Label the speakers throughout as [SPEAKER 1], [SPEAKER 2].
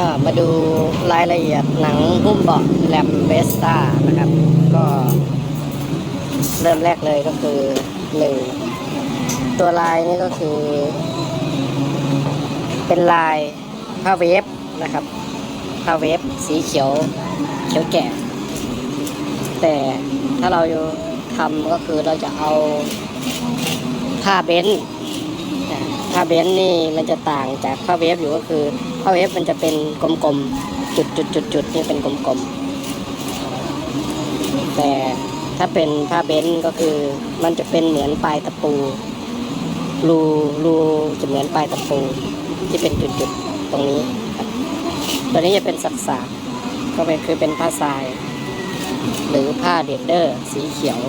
[SPEAKER 1] ก็มาดูรายละเอียดหนังหุ้มเบาะแลมเบสตานะครับ ก็เริ่มแรกเลยก็คือหนึ่งตัวลายนี่ก็คือ เป็นลายผ้าเวฟนะครับผ้าเวฟสีเขียวเขียวแก่แต่ถ้าเราทำก็คือเราจะเอาผ้าเบนซ์ ผ้าเบนซ์นี่มันจะต่างจากผ้าเวฟอยู่ก็คือผ้าเวฟมันจะเป็นกลมๆ จุดจุดจุดจุดนี่เป็นกลมๆ แต่ถ้าเป็นผ้าเบนซ์ก็คือมันจะเป็นเหมือนปลายตะปู รูรูจะเหมือนปลายตะปู ที่เป็นจุดๆ ตรงนี้ครับตัวนี้จะเป็นสักสากก็เป็นคือเป็นผ้าทราย หรือผ้าเดดเดอร์ สีเขียว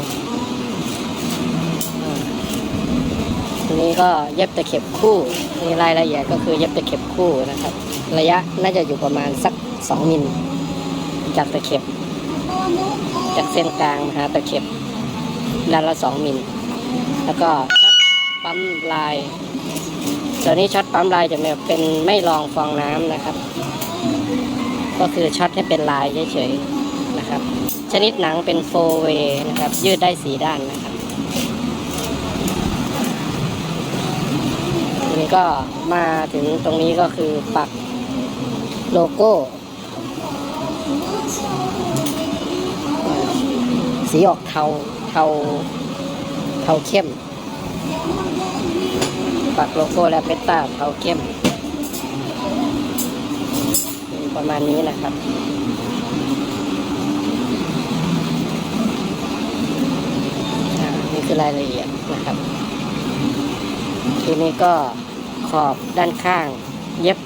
[SPEAKER 1] ทีนี้ ก็เย็บตะเข็บคู่มีรายละเอียดก็คือเย็บตะเข็บคู่นะครับ ระยะน่าจะอยู่ประมาณสัก 2 มิลจากตะเข็บ จากเส้นกลางมาหาตะเข็บด้านละ 2 มิลแล้วก็ช็อตปั๊มลายตัวนี้ช็อตปั๊มลายจะเป็นไม่รองฟองน้ำนะครับ ก็คือช็อตให้เป็นลายเฉยๆนะครับ ชนิดหนังเป็นโฟเวนะครับ ยืดได้สีด้านนะครับ ทีนี้ ก็มาถึงตรงนี้ก็คือปักโลโก้ สีออกเทาเทาเทาเข้ม ปักโลโก้และเปตตาเทาเข้ม ประมาณนี้นะครับนี่คือรายละเอียดนะครับ ทีนี้ก็ ขอบด้านข้าง เย็บ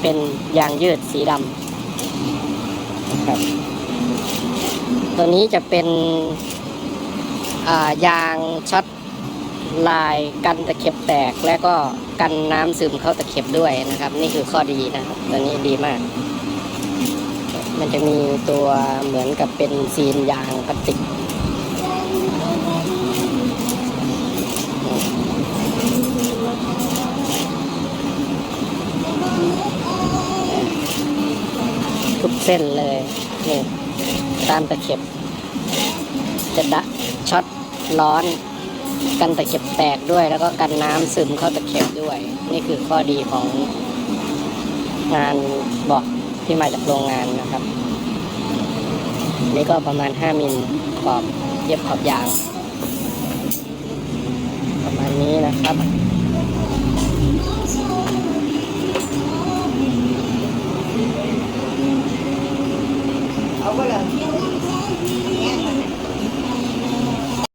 [SPEAKER 1] เป็นยางยืดสีดำนะครับ ตัวนี้จะเป็นายางช็อตลายกันตะเข็บแตกและก็กันน้ำซึมเข้าตะเข็บด้วยนะครับ นี่คือข้อดีนะครับ ตัวนี้ดีมาก มันจะมีตัวเหมือนกับเป็นซีนยางพลาสติก ส้นเลยนี่ตามตะเข็บ จะดะช็อตร้อน กันตะเข็บแตกด้วย แล้วก็กันน้ำซึมเข้าตะเข็บด้วย นี่คือข้อดีของงานบาะที่มาจากโรงงานนะครับ นี่ก็ประมาณ 5มิลขอบเย็บขอบยาง ประมาณนี้นะครับ
[SPEAKER 2] เอาไปเลย